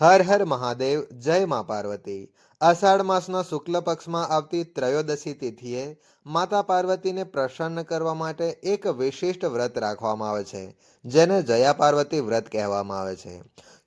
હર હર મહાદેવ, જય મા પાર્વતી. અષાઢ માસના શુક્લ પક્ષમાં આવતી ત્રયોદશી તિથિએ માતા પાર્વતીને પ્રસન્ન કરવા માટે એક વિશિષ્ટ વ્રત રાખવામાં આવે છે, જેને જયા પાર્વતી વ્રત કહેવામાં આવે છે.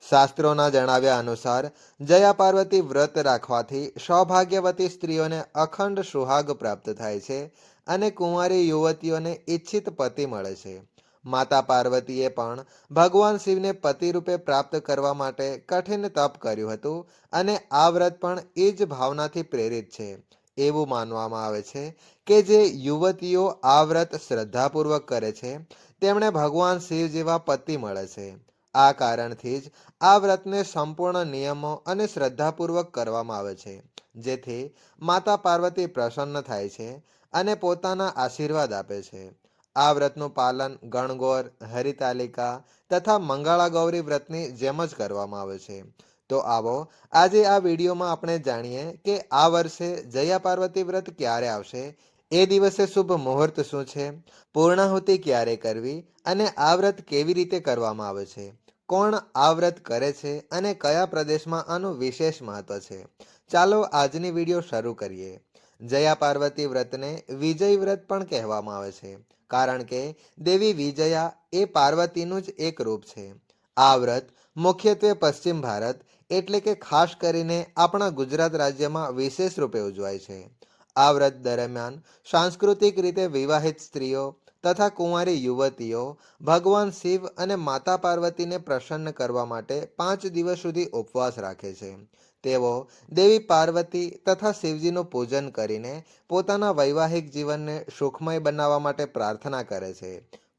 શાસ્ત્રોના જણાવ્યા અનુસાર, જયા પાર્વતી વ્રત રાખવાથી સૌભાગ્યવતી સ્ત્રીઓને અખંડ સુહાગ પ્રાપ્ત થાય છે અને કુંવારી યુવતીઓને ઈચ્છિત પતિ મળે છે. માતા પાર્વતીએ પણ ભગવાન શિવને પતિ રૂપે પ્રાપ્ત કરવા માટે કઠિન તપ કર્યું હતું અને આ વ્રત પણ એ જ ભાવનાથી પ્રેરિત છે. એવું માનવામાં આવે છે કે જે યુવતીઓ આ વ્રત શ્રદ્ધાપૂર્વક કરે છે, તેમણે ભગવાન શિવ જેવા પતિ મળે છે. આ કારણથી જ આ વ્રતને સંપૂર્ણ નિયમો અને શ્રદ્ધાપૂર્વક કરવામાં આવે છે, જેથી માતા પાર્વતી પ્રસન્ન થાય છે અને પોતાના આશીર્વાદ આપે છે. આ વ્રતનું પાલન ગણગોર, હરિતાલિકા તથા મંગળા ગૌરી વ્રતની જેમ જ કરવામાં આવે છે. તો આવો, આજે આ વિડીયોમાં આપણે જાણીએ કે આ વર્ષે જયા પાર્વતી વ્રત ક્યારે આવશે, એ દિવસે શુભ મુહૂર્ત શું છે, પૂર્ણાહુતિ ક્યારે કરવી અને આ વ્રત કેવી રીતે કરવામાં આવે છે, કોણ આ વ્રત કરે છે અને કયા પ્રદેશમાં આનું વિશેષ મહત્વ છે. ચાલો આજની વીડિયો શરૂ કરીએ. જયા પાર્વતી વ્રતને વિજય વ્રત પણ કહેવામાં આવે છે. કારણ કે દેવી વિજયા એ પાર્વતીનું જ એક રૂપ છે. આ વ્રત મુખ્યત્વે પશ્ચિમ ભારત એટલે કે ખાસ કરીને આપણા ગુજરાત રાજ્યમાં વિશેષ રૂપે ઉજવાય છે. આ વ્રત દરમિયાન સાંસ્કૃતિક રીતે વિવાહિત સ્ત્રીઓ તથા કુંવારી યુવતીઓ ભગવાન શિવ અને માતા પાર્વતીને પ્રસન્ન કરવા માટે પાંચ દિવસ સુધી ઉપવાસ રાખે છે. તેઓ દેવી પાર્વતી તથા શિવજીનું પૂજન કરીને પોતાના વૈવાહિક જીવનને સુખમય બનાવવા માટે પ્રાર્થના કરે છે.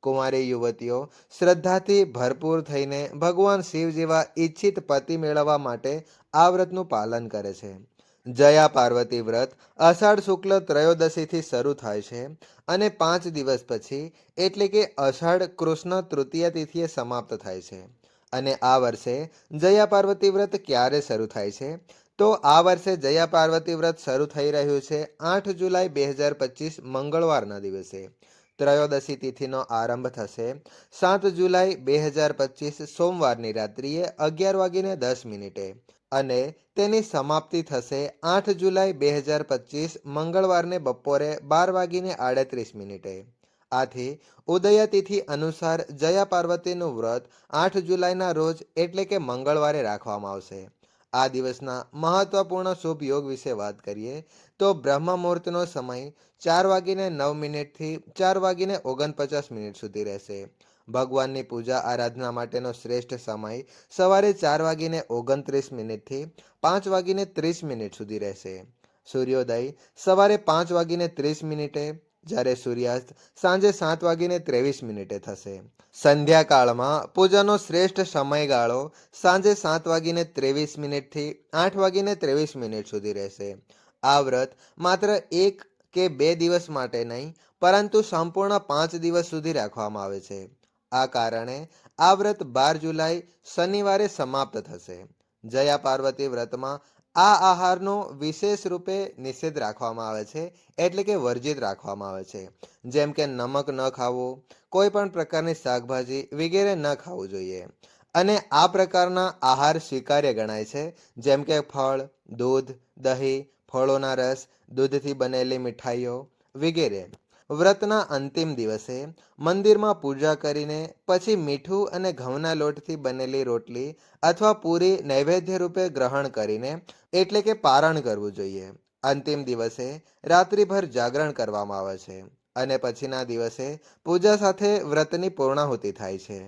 કુંવારી યુવતીઓ શ્રદ્ધાથી ભરપૂર થઈને ભગવાન શિવ જેવા ઈચ્છિત પતિ મેળવવા માટે આ વ્રતનું પાલન કરે છે. જયા પાર્વતી વ્રત અષાઢ શુક્લ ત્રયોદશીથી શરૂ થાય છે અને પાંચ દિવસ પછી એટલે કે અષાઢ કૃષ્ણ તૃતીય તિથિએ સમાપ્ત થાય છે. અને આ વર્ષે જયા પાર્વતી વ્રત ક્યારે શરૂ થાય છે? તો આ વર્ષે જયા પાર્વતી વ્રત શરૂ થઈ રહ્યું છે આઠ જુલાઈ બે હજાર પચીસ મંગળવારના દિવસે. ત્રયોદશી તિથિનો આરંભ થશે સાત જુલાઈ બે હજાર પચીસ સોમવારની રાત્રિએ અગિયાર વાગીને દસ મિનિટે. અને તેની સમાપ્તિ થશે આઠ જુલાઈ બે હજાર પચીસ મંગળવારને બપોરે બાર વાગીને આડત્રીસ મિનિટે. આથી ઉદય તિથિ અનુસાર જયા પાર્વતીનું વ્રત આઠ જુલાઈના રોજ એટલે કે મંગળવારે રાખવામાં આવશે. આ દિવસના મહત્વપૂર્ણ શુભ યોગ વિશે વાત કરીએ તો બ્રહ્મ મુહૂર્તનો સમય ચાર વાગીને નવ મિનિટથી ચાર વાગીને ઓગણપચાસ મિનિટ સુધી રહેશે. ભગવાનની પૂજા આરાધના માટેનો શ્રેષ્ઠ સમય સવારે ચાર વાગીને ઓગણત્રીસ મિનિટથી પાંચ વાગીને ત્રીસ મિનિટ સુધી રહેશે. સૂર્યોદય સવારે પાંચ વાગીને ત્રીસ મિનિટે જ્યારે સૂર્યાસ્ત સાંજે સાત વાગીને ત્રેવીસ મિનિટે થશે. સંધ્યાકાળમાં પૂજાનો શ્રેષ્ઠ સમયગાળો સાંજે સાત વાગીને ત્રેવીસ મિનિટથી આઠ વાગીને ત્રેવીસ મિનિટ સુધી રહેશે. આ વ્રત માત્ર એક કે બે દિવસ માટે નહીં, પરંતુ સંપૂર્ણ પાંચ દિવસ સુધી રાખવામાં આવે છે. આ કારણે આ વ્રત બાર જુલાઈ શનિવારે સમાપ્ત થશે. જયા પાર્વતી વ્રતમાં આ આહારનો વિશેષ રૂપે નિષેધ રાખવામાં આવે છે, એટલે કે વર્જિત રાખવામાં આવે છે. જેમ કે નમક ન ખાવું, કોઈ પણ પ્રકારની શાકભાજી વગેરે ન ખાવું જોઈએ. અને આ પ્રકારના આહાર સ્વીકાર્ય ગણાય છે, જેમ કે ફળ, દૂધ, દહીં, ફળોના રસ, દૂધથી બનેલી મીઠાઈઓ વગેરે. વ્રતના અંતિમ દિવસે મંદિરમાં પૂજા કરીને પછી મીઠું અને ઘઉંના લોટથી બનેલી રોટલી અથવા પૂરી નૈવેદ્ય રૂપે ગ્રહણ કરીને એટલે કે પારણ કરવું જોઈએ. અંતિમ દિવસે રાત્રિભર જાગરણ કરવામાં આવે છે અને પછીના દિવસે પૂજા સાથે વ્રતની પૂર્ણાહુતિ થાય છે.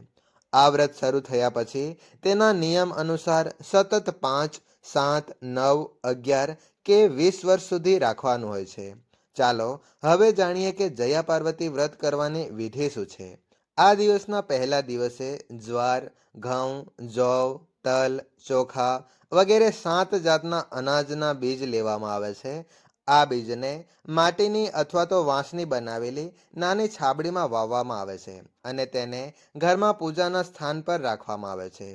આ વ્રત શરૂ થયા પછી તેના નિયમ અનુસાર સતત પાંચ, સાત, નવ, અગિયાર કે વીસ વર્ષ સુધી રાખવાનું હોય છે. ચાલો હવે જાણીએ કે જયા પાર્વતી વ્રત કરવાની વિધિ શું છે. આ દિવસના પહેલા દિવસે જ્વાર, ઘઉં, જવ, તલ, ચોખા વગેરે સાત જાતના અનાજના બીજ લેવામાં આવે છે. આ બીજને માટીની અથવા તો વાંસની બનાવેલી નાની છાબડીમાં વાવવામાં આવે છે અને તેને ઘરમાં પૂજાના સ્થાન પર રાખવામાં આવે છે.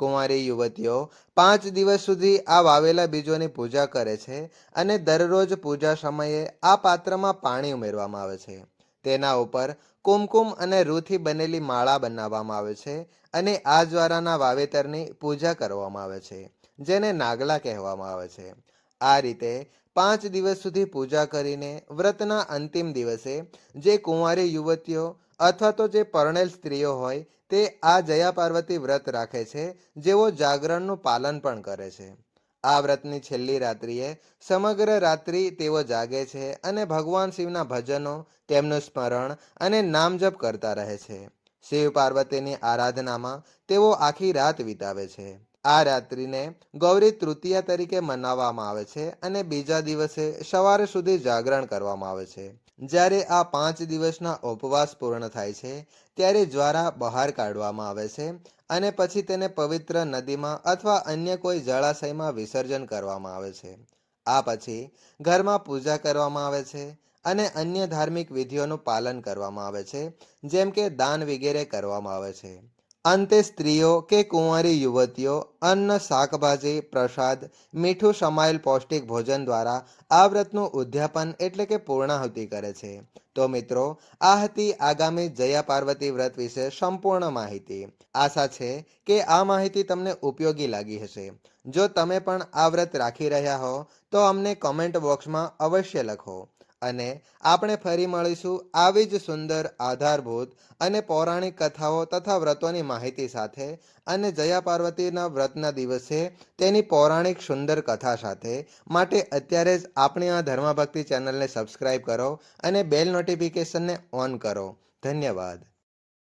કુંવારી યુવતીઓ પાંચ દિવસ સુધી આ વાવેલા બીજોની પૂજા કરે છે અને દરરોજ પૂજા સમયે આ પાત્રમાં પાણી ઉમેરવામાં આવે છે. તેના ઉપર કુમકુમ અને રૂથી બનેલી માળા બનાવવામાં આવે છે અને આ જ્વારાના વાવેતરની પૂજા કરવામાં આવે છે, જેને નાગલા કહેવામાં આવે છે. આ રીતે પાંચ દિવસ સુધી પૂજા કરીને વ્રતના અંતિમ દિવસે જે કુંવારી યુવતીઓ અથવા તો જે પરણેલ સ્ત્રીઓ હોય, તે આ જયા પાર્વતી વ્રત રાખે છે, જેઓ જાગરણનું પાલન પણ કરે છે. આ વ્રતની છેલ્લી રાત્રિએ સમગ્ર રાત્રિ તેઓ જાગે છે અને ભગવાન શિવના ભજનો, તેમનું સ્મરણ અને નામજપ કરતા રહે છે. શિવ પાર્વતીની આરાધનામાં તેઓ આખી રાત વિતાવે છે. આ રાત્રિને ગૌરી તૃતીયા તરીકે મનાવવામાં આવે છે અને બીજા દિવસે સવારે સુધી જાગરણ કરવામાં આવે છે. જ્યારે આ પાંચ દિવસના ઉપવાસ પૂર્ણ થાય છે, ત્યારે જ્વારા બહાર કાઢવામાં આવે છે અને પછી તેને પવિત્ર નદીમાં અથવા અન્ય કોઈ જળાશયમાં વિસર્જન કરવામાં આવે છે. આ પછી ઘરમાં પૂજા કરવામાં આવે છે અને અન્ય ધાર્મિક વિધિઓનું પાલન કરવામાં આવે છે, જેમ કે દાન વગેરે કરવામાં આવે છે. અંતે સ્ત્રીઓ કે કુંવારી યુવતીઓ, અન્ન, શાકભાજી, પ્રસાદ, મીઠું, સમાયેલ પૌષ્ટિક ભોજન દ્વારા આ વ્રતનું ઉદ્યાપન એટલે કે પૂર્ણાહુતિ કરે છે. તો મિત્રો, આ હતી આગામી જયા પાર્વતી વ્રત વિશે સંપૂર્ણ માહિતી. આશા છે કે આ માહિતી તમને ઉપયોગી લાગી હશે. જો તમે પણ આ વ્રત રાખી રહ્યા હો, તો અમને કોમેન્ટ બોક્સમાં અવશ્ય લખો. અને આપણે ફરી મળીશું આવી જ સુંદર, આધારભૂત અને પૌરાણિક કથાઓ તથા વ્રતોની માહિતી સાથે અને જયા પાર્વતીના વ્રતના દિવસે તેની પૌરાણિક સુંદર કથા સાથે. માટે અત્યારે જ આપણી આ ધર્મભક્તિ ચેનલને સબસ્ક્રાઈબ કરો અને બેલ નોટિફિકેશનને ઓન કરો. ધન્યવાદ.